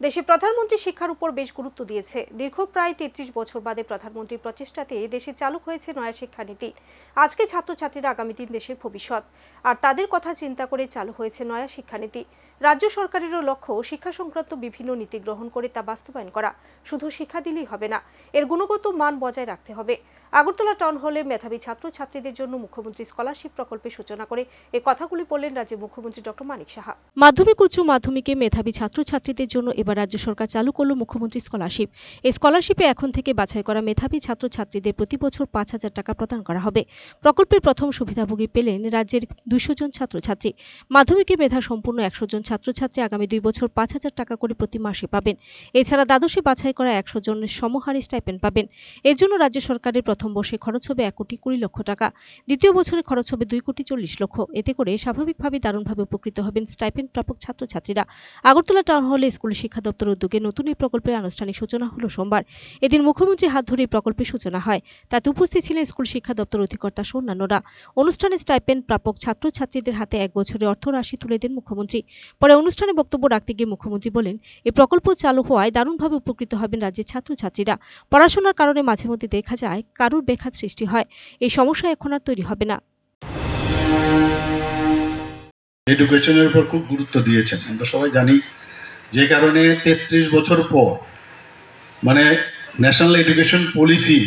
দেশে প্রধানমন্ত্রী শিক্ষার উপর বেশ গুরুত্ব দিয়েছে। দীর্ঘ প্রায় তেত্রিশ বছর বাদে প্রধানমন্ত্রীর প্রচেষ্টাতে দেশে চালু হয়েছে নয়া শিক্ষানীতি। আজকে ছাত্রছাত্রীরা আগামী দিন দেশের ভবিষ্যৎ। আর তাদের কথা চিন্তা করে চালু হয়েছে নয়া শিক্ষানীতি। রাজ্য সরকারেরও লক্ষ্য শিক্ষা সংক্রান্ত বিভিন্ন নীতি গ্রহণ করে তা বাস্তবায়ন করা। শুধু শিক্ষা দিলেই হবে না, এর গুণগত মান বজায় রাখতে হবে। আগরতলা টাউন হলে মেধাবী ছাত্রছাত্রীদের জন্য মুখ্যমন্ত্রী স্কলারশিপ প্রকল্পের সূচনা করে এই কথাগুলি বললেন রাজ্যের মুখ্যমন্ত্রী ডক্টর মানিক সাহা। মাধ্যমিক উচ্চ মাধ্যমিকে মেধাবী ছাত্রছাত্রীদের জন্য এবার রাজ্য সরকার চালু করল মুখ্যমন্ত্রী স্কলারশিপ। এই স্কলারশিপে এখন থেকে বাছাই করা মেধাবী ছাত্রছাত্রীদের প্রতি বছর পাঁচ হাজার টাকা প্রদান করা হবে। প্রকল্পের প্রথম সুবিধাভোগী পেলেন রাজ্যের দুইশো জন ছাত্রছাত্রী। মাধ্যমিকে মেধা সম্পূর্ণ একশো জন ছাত্রছাত্রী আগামী দুই বছর পাঁচ হাজার টাকা করে প্রতি মাসে পাবেন। এছাড়া দ্বাদশে বাছাই করা একশো জনের সমহারে স্টাইপেন্ড পাবেন। এর জন্য রাজ্য সরকারের প্রথম বর্ষে খরচ হবে এক কোটি কুড়ি লক্ষ টাকা। দ্বিতীয় বছরে খরচ হবে দুই কোটি চল্লিশ লক্ষ। এতে করে স্বাভাবিকভাবে দারুণভাবে উপকৃত হবেন স্টাইপেন্ড প্রাপক ছাত্রছাত্রীরা। আগরতলা টাউন হলে স্কুল শিক্ষা দপ্তর উদ্যোগে নতুন এই প্রকল্পের আনুষ্ঠানিক সূচনা হলো সোমবার। এদিন মুখ্যমন্ত্রীর হাত ধরে এই প্রকল্পের সূচনা হয়। তাতে উপস্থিত ছিলেন স্কুল শিক্ষা দপ্তর অধিকর্তা সহ অন্যান্যরা অনুষ্ঠানে স্টাইপেন্ড প্রাপক ছাত্রছাত্রীদের হাতে এক বছরের অর্থ রাশি তুলে দেন মুখ্যমন্ত্রী। পরে অনুষ্ঠানে বক্তব্য রাখতে গিয়ে মুখ্যমন্ত্রী বলেন এই প্রকল্প চালু হওয়ায় দারুণভাবে উপকৃত হবেন রাজ্যের ছাত্রছাত্রীরা। পড়াশোনার কারণে মাঝে মধ্যে দেখা যায় কারুর বেখাত সৃষ্টি হয়। এই সমস্যা এখন আর তৈরি হবে না। এডুকেশনের উপর খুব গুরুত্ব দিয়েছেন। আমরা সবাই জানি যে কারণে তেত্রিশ বছর পর মানে ন্যাশনাল এডুকেশন পলিসি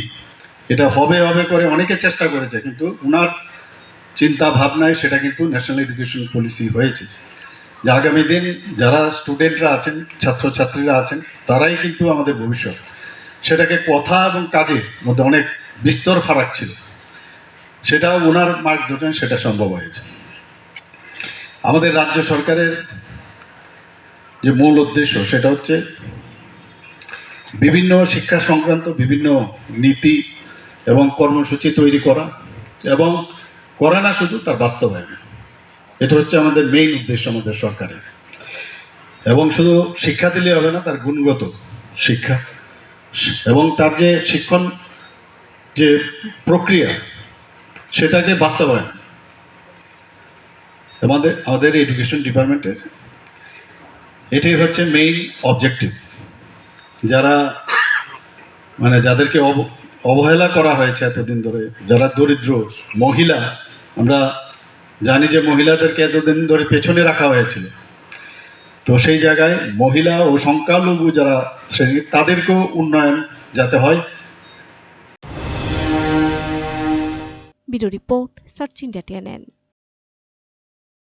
এটা হবে হবে করে অনেকে চেষ্টা করেছে, কিন্তু ওনার চিন্তা ভাবনায় সেটা কিন্তু ন্যাশনাল এডুকেশন পলিসি হয়েছে। যে আগামী দিন যারা স্টুডেন্টরা আছেন, ছাত্রছাত্রীরা আছেন, তারাই কিন্তু আমাদের ভবিষ্যৎ। সেটাকে কথা এবং কাজের মধ্যে অনেক বিস্তর ফারাক ছিল। সেটাও ওনার মার্গদর্শন সেটা সম্ভব হয়েছে। আমাদের রাজ্য সরকারের যে মূল উদ্দেশ্য সেটা হচ্ছে বিভিন্ন শিক্ষা সংক্রান্ত বিভিন্ন নীতি এবং কর্মসূচি তৈরি করা এবং করা না শুধু তার বাস্তবায়ন। এটা হচ্ছে আমাদের মেইন উদ্দেশ্য আমাদের সরকারের। এবং শুধু শিক্ষা দিলে হবে না, তার গুণগত শিক্ষা। এবং তার যে শিক্ষণ যে প্রক্রিয়া, সেটাকে বাস্তবায়ন। আমাদের আমাদের এডুকেশন ডিপার্টমেন্টের এটাই হচ্ছে মেইন অবজেক্টিভ যারা মানে যাদেরকে অব- অবহেলা করা হয়েছে এতদিন ধরে, যারা দরিদ্র মহিলা, আমরা জানি যে মহিলাদেরকে এতদিন ধরে পেছনে রাখা হয়েছিল। তো সেই জায়গায় মহিলা ও সংখ্যালঘু যারা শ্রেণি, তাদেরকেও উন্নয়ন যাতে হয়। Bureau report, search India TNN.